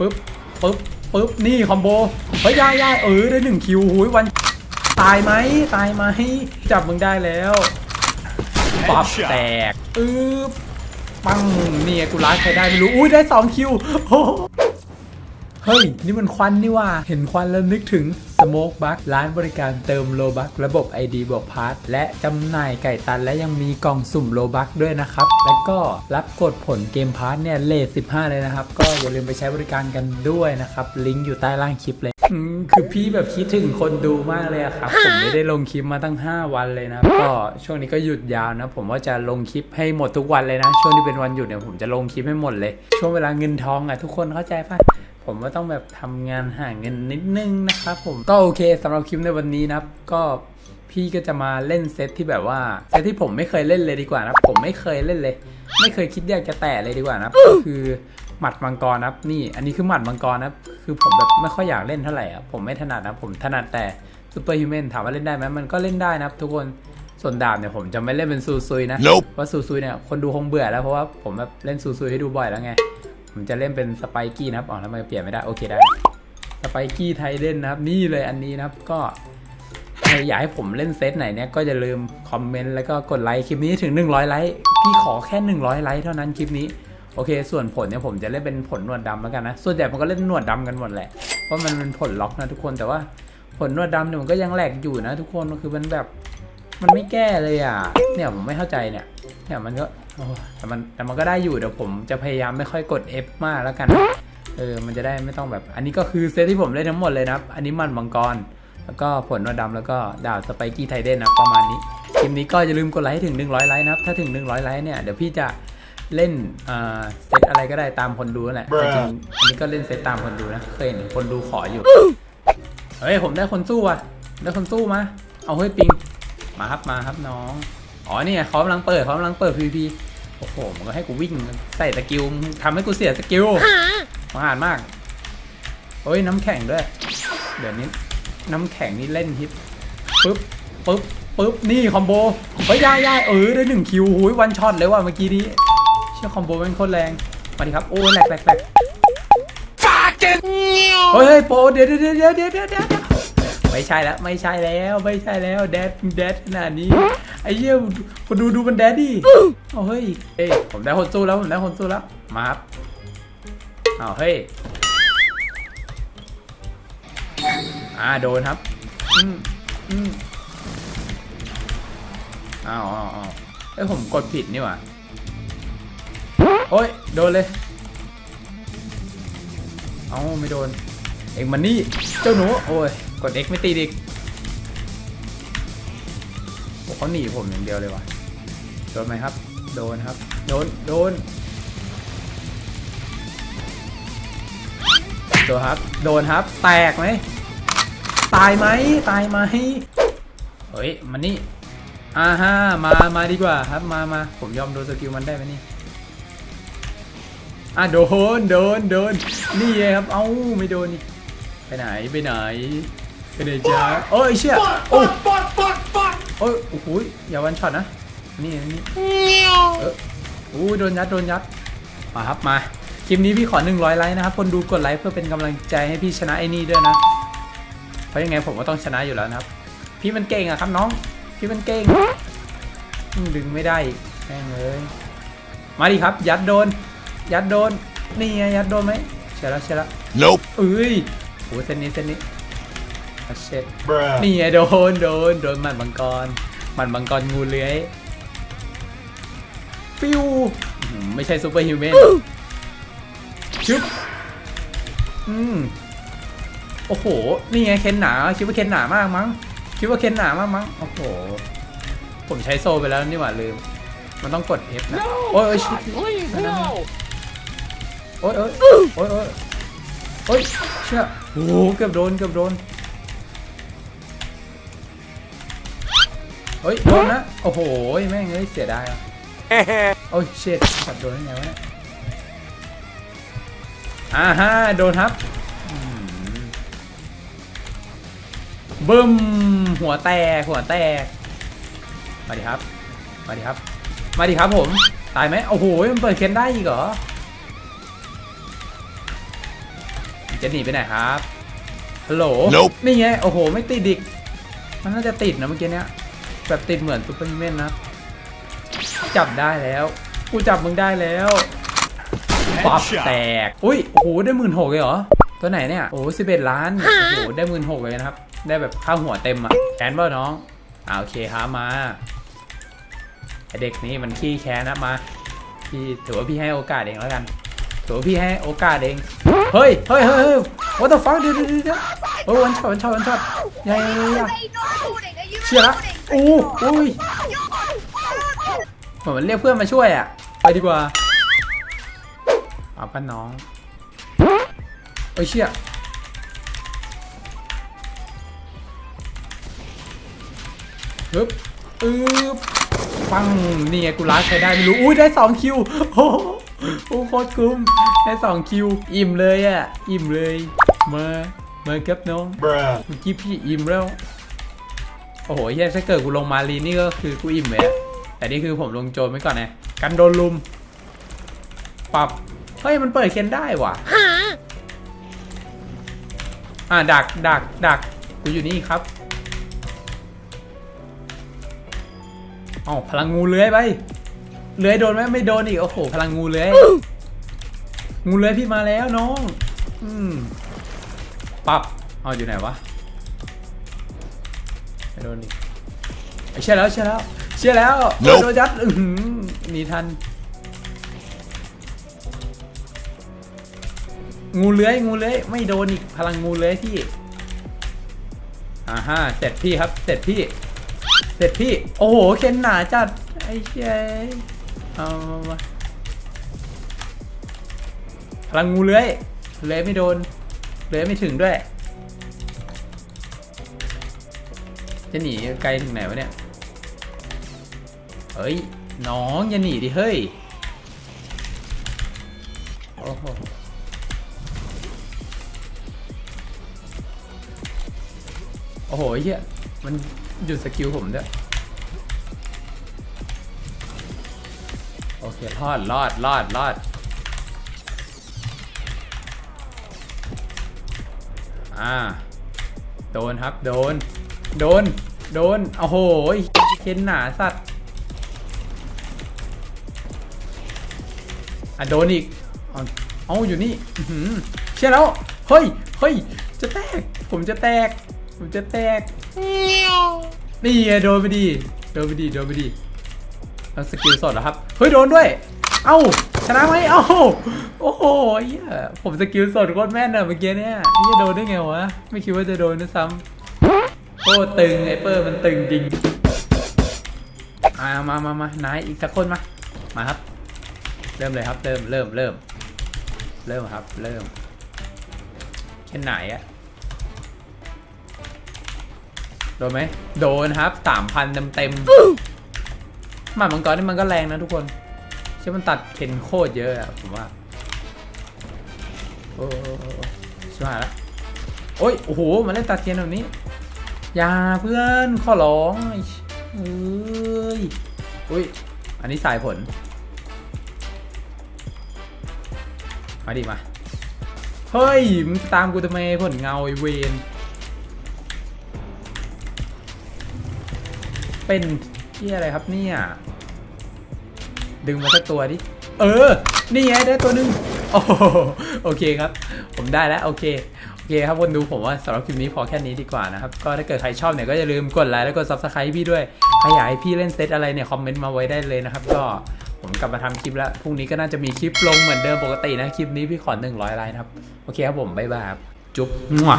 ปึ๊บปึ๊บปึ๊บนี่คอมโบเฮ้ยย่ายย่ายเออได้หนึ่งคิวหุยวัน ตายไหมตายไหมจับมึงได้แล้วปับแตกอึ๊บปังเนี่ยกูร้ายใครได้ไม่รู้อุ้ยได้สองคิวโอ้ เฮ้ย นี่มันควันนี่ว่า เห็นควันแล้วนึกถึง Smoke Bug ร้านบริการเติมโลบักระบบ ID บวกพาร์ทและจำหน่ายไก่ตันและยังมีกล่องสุ่มโลบักด้วยนะครับ แล้วก็รับกดผลเกมพาร์ทเนี่ยเลท15 เลยนะครับ ก็อย่าลืมไปใช้บริการกันด้วยนะครับ ลิงก์อยู่ใต้ล่างคลิปเลยอืมคือพี่แบบคิดถึงคนดูมากเลยอะครับ ผมไม่ได้ลงคลิปมาตั้ง 5 วันเลยนะครับก็ช่วงนี้ก็หยุดยาวนะ ผมว่าจะลงคลิปให้หมดทุกวันเลยนะ ช่วงที่เป็นวันหยุดเนี่ยผมจะลงคลิปให้หมดเลย ช่วงเวลาเงินทองอะทุกคนเข้าใจปะ ผมว่าต้องแบบทำงานหาเงินนิดนึงนะครับผมก็โอเคสำหรับคลิปในวันนี้นะครับ ก็พี่ก็จะมาเล่นเซตที่แบบว่าเซตที่ผมไม่เคยเล่นเลยดีกว่านะผมไม่เคยเล่นเลย ไม่เคยคิดอยากจะแตะเลยดีกว่านะก็คือหมัดมังกรนะครับนี่ อันนี้คือหมัดมังกรนะครับคือผมแบบไม่ค่อยอยากเล่นเท่าไหร่อะผมไม่ถนัดนะผมถนัดแต่ซูเปอร์ฮิวแมนถามว่าเล่นได้ไหมมันก็เล่นได้นะครับทุกคนส่วนดาบเนี่ยผมจะไม่เล่นเป็นซูซุยนะ Nope เพราะซูซุยเนี่ยคนดูคงเบื่อแล้วเพราะว่าผมแบบเล่นซูซุยให้ดูบ่อยแล้วไง ผมจะเล่นเป็นสไปกี้นะครับอ๋อทำไมเปลี่ยนไม่ได้ โอเคได้ สไปกี้ไทเดนนะครับ นี่เลยอันนี้นะครับ ก็ใครอยากให้ผมเล่นเซตไหนเนี่ย ก็อย่าลืมคอมเมนต์แล้วก็กดไลค์คลิปนี้ถึง 100 ไลค์ พี่ขอแค่ 100 ไลค์เท่านั้นคลิปนี้ โอเค ส่วนผลเนี่ยผมจะเล่นเป็นผลหนวดดำแล้วกันนะ ส่วนใหญ่มันก็เล่นหนวดดำกันหมดแหละ เพราะมันเป็นผลล็อกนะทุกคน แต่ว่าผลหนวดดำเนี่ยมันก็ยังแหลกอยู่นะ ทุกคน คือมันแบบ มันไม่แก้เลยอะ เนี่ยผมไม่เข้าใจเนี่ย เนี่ยมันก็ แต่มันแต่มันก็ได้อยู่เดี๋ยวผมจะพยายามไม่ค่อยกด F มากแล้วกัน เออ มันจะได้ไม่ต้องแบบ อันนี้ก็คือเซตที่ผมเล่นทั้งหมดเลยนะครับ อันนี้มันมังกร แล้วก็ผลนวดดำแล้วก็ดาวสไปกี้ไทเดนนะประมาณนี้คลิปนี้ก็อย่าลืมกดไลค์ให้ถึง 100 ไลค์นะครับ ถ้าถึง 100 ไลค์เนี่ยเดี๋ยวพี่จะเล่นอ่าเซตอะไรก็ได้ตามคนดูนั่นแหละจ Bruh ริงๆอันนี้ก็เล่นเซตตามคนดูนะ เคยเห็นคนดูขออยู่ เฮ้ย ผมได้คนสู้ว่ะ ได้คนสู้มา เอาเฮ้ยปิง มาครับ มาครับน้อง อ๋อนี่ไงเขากำลังเปิดเขากำลังเปิด PVP โอ้โหมันก็ให้กูวิ่งใส่สกิลทำให้กูเสียสกิลมาอ่านมากเฮ้ยน้ำแข็งด้วย เดี๋ยวนี้น้ำแข็งนี่เล่นฮิตปึ๊บปึ๊บปึ๊บนี่คอมโบเฮ้ยย่าย่ายเออได้หนึ่งคิวหุยวันช็อตเลยว่ะเมื่อกี้นี้เชื่อคอมโบแม่งโคตรแรงมาดิครับโอ้ยแหลกแหลกแหลกเฮ้ยเฮ้ยโปเดี๋ยวเดี๋ยวเดี๋ยวเดี๋ยวเดี๋ยวเดี๋ยวไม่ใช่แล้วไม่ใช่แล้วไม่ใช่แล้วแดดแดดขนาดนี้ ไอ้เหี้ยคนดูดูมันแดดดิเอาเฮ้ยเอ้ยผมได้คนสู้แล้วผมได้คนสู้แล้ว มาครับเอาเฮ้ย อ่าโดนครับ อืมอืมอ้าวอ้าวอ้าวเอ้ยผมกดผิดนี่หว่า โอ้ย โดนเลย เอ้าไม่โดน เอ็งมันนี่ เจ้าหนู โอ้ย กด X ไม่ตีดิกโอ้ เขาหนีผมอย่างเดียวเลยว่ะ โดนไหมครับ โดนครับ โดน โดน โดนครับ โดนครับ แตกไหม ตายไหม ตายไหม เฮ้ย มันนี่อ่าฮะมา มาดีกว่าครับ มามาผมยอมโดนสกิลมันได้ไหมนี่อะโดน โดน โดน นี่ไงครับ เอ้า ไม่โดนอีก ไปไหน ไปไหน ไปไหนจ้าโอ้ยเชี่ยโอ้ โอ้ยโอ้โหอย่าวันช็อตนะ นี่นี่เออโอ้ยโดนยัด โดนยัด มาครับ มา คลิปนี้พี่ขอ 100 ไลค์นะครับ คนดูกดไลค์เพื่อเป็นกำลังใจให้พี่ชนะไอ้นี่ด้วยนะ เพราะยังไงผมก็ต้องชนะอยู่แล้วนะครับ พี่มันเก่งอะครับน้อง พี่มันเก่งอืมดึงไม่ได้อีกแม่งเลย มาดิครับ ยัดโดน ยัดโดน นี่ไงยัดโดนไหมเชียร์แล้วเชียร์แล้ว Nope. เอ้ยโหเส้นนี้เส้นนี้อะ เช็ด Bruh. นี่ไงโดนโดนโดนหมันมังกรหมันมังกรงูเลื้อยฟิวอืมไม่ใช่ซูเปอร์ฮิวแมนชึบอืมโอ้โห นี่ไงเคนหนาคิดว่าเคนหนามากมั้งคิดว่าเคนหนามากมั้งโอ้โห ผมใช้โซไปแล้วนี่หว่าลืม มันต้องกด F นะ โอ้ยโอ้ยชิบ Please, no! โอ๊ยโอ๊ยโอ๊ยโอ๊ยโอ๊ยเชื่อโอ้โหเกือบโดน เกือบโดน เฮ้ยโดนนะ โอ้โห แม่งเอ้ยเสียดายอะโอ้ยเช็ดขัดโดนได้ไงวะเนี่ยอ่าฮะโดนครับอืมบึ้มหัวแตกหัวแตก มาดิครับ มาดิครับ มาดิครับผม ตายไหมโอ้โห มันเปิดเคนได้อีกเหรอ จะหนีไปไหนครับ ฮัลโหล Nope นี่ไง โอ้โห ไม่ติดดิก มันน่าจะติดนะเมื่อกี้เนี้ย แบบติดเหมือนซูเปอร์แมนนะ จับได้แล้ว กูจับมึงได้แล้วป๊อปแตก อุ้ย โอ้โห ได้หมื่นหกเลยเหรอ ตัวไหนเนี่ย โอ้สิบเอ็ดล้าน โอ้โห ได้หมื่นหกเลยนะครับ ได้แบบค่าหัวเต็มอะแค้นเปล่าน้องอ่าโอเคครับมาไอเด็กนี้มันขี้แค้นนะมา พี่ถือว่าพี่ให้โอกาสเองแล้วกันถือว่าพี่ให้โอกาสเอง เฮ้ย เฮ้ยเฮ้ยเฮ้ย what the fuck เดี๋ยวเดี๋ยวเดี๋ยวโอ้วันช็อตวันช็อตวันช็อตยังยังยังยังเชี่ยละ อู้อุ้ยเหมือนมันเรียกเพื่อนมาช่วยอะ ไปดีกว่าเอาป้าน้องเอ้ยเชี่ยฮึบอึ๊บปังนี่ไงกูรักใครได้ไม่รู้ อุ้ยได้สองคิว โอ้โหโอ้โคตรคุ้ม ได้สองคิว อิ่มเลยอะ อิ่มเลย มา มาครับน้อง Bruh. เมื่อกี้พี่อิ่มแล้วโอ้โหเฮียถ้าเกิดกูลงมาลีนี่ก็คือกูอิ่มเลยแต่นี่คือผมลงโจมไว้ก่อนไงกันโดนลุม ปรับ เฮ้ยมันเปิดเคนได้ว่ะ อ่าดักดักดักกูอยู่นี่ครับอ๋อพลังงูเลื้อยไป เลื้อยโดนไหมไม่โดนอีก โอ้โห พลังงูเลื้อย งูเลื้อยพี่มาแล้วน้อง อืม ปรับ เอาอยู่ไหนวะ โดนดิไอ้เชื่อแล้วเชื่อแล้วเชื่อแล้ว Nope โดนยัดอื้อหือหนีทัน งูเลื้อยงูเลื้อยไม่โดนอีกพลังงูเลื้อยพี่อ่าฮะเสร็จพี่ครับเสร็จพี่ เสร็จพี่โอ้โหเคนหนาจัดไอ้เจ้ยเอามามาพลังงูเลื้อยเลื้อยไม่โดนเลื้อยไม่ถึงด้วย จะหนีไกลถึงไหนวะเนี่ย เฮ้ย น้องอย่าหนีดิเฮ้ย โอ้โห โอ้โหเฮียมันหยุดสกิลผมด้วย โอเค รอด รอด รอด รอด อ่า โดนครับ โดน โดน โดน โอ้โหเค้นหนาสัตว์ อะโดนอีกเอาเอาอยู่นี่เชื่อแล้ว เฮ้ย เฮ้ย จะแตก ผมจะแตก ผมจะแตก นี่โดนไปดี โดนไปดี โดนไปดีเอาสกิลสดเหรอครับ เฮ้ย โดนด้วย เอ้า ชนะไหมเอ้า โอ้โหเหี้ยผมสกิลสดโคตรแม่นอะเมื่อกี้เนี่ยเหี้ยโดนได้ไงวะ ไม่คิดว่าจะโดนด้วยซ้ำ โอ้ตึงไอเปอร์มันตึงจริงอ่ามา มา มาไหนายอีกสักคนมา มาครับ เริ่มเลยครับ เริ่ม เริ่ม เริ่ม เริ่มครับ เริ่มแค่ไหนอะโดนไหม โดนครับสามพันเต็มเต็มๆหมามังกรนี่มันก็แรงนะทุกคนใช่มันตัดเคนโคตรเยอะอะผมว่าโอ้โอ้โอ้โอ้ชิบหายละโอ้ย โอ้โหมาเล่นตัดเคนแบบนี้ อย่าเพื่อนขอร้องเอ้ยอุ้ย อันนี้สายผล มาดิมา เฮ้ย มึงตามกูทำไมผลเงาไอเวนเป็นที่อะไรครับเนี่ย ดึงมาสักตัวดิ เออ นี่ไงได้ตัวหนึง โอ้ โอเคครับ ผมได้แล้วโอเคโอเคครับคนดูผมว่าสำหรับคลิปนี้พอแค่นี้ดีกว่านะครับ ก็ถ้าเกิดใครชอบเนี่ยก็อย่าลืมกดไลค์แล้วกด s u b สไครต์พี่ด้วยใครอยากให้พี่เล่นเซตอะไรเนี่ยคอมเมนต์มาไว้ได้เลยนะครับ ก็ผมกลับมาทำคลิปแล้วพรุ่งนี้ก็น่าจะมีคลิปลงเหมือนเดิมปกตินะคลิปนี้พี่ขอ100ไลค์นะครับโอเคครับผมบ๊ายบายครับจุ๊บมั่ว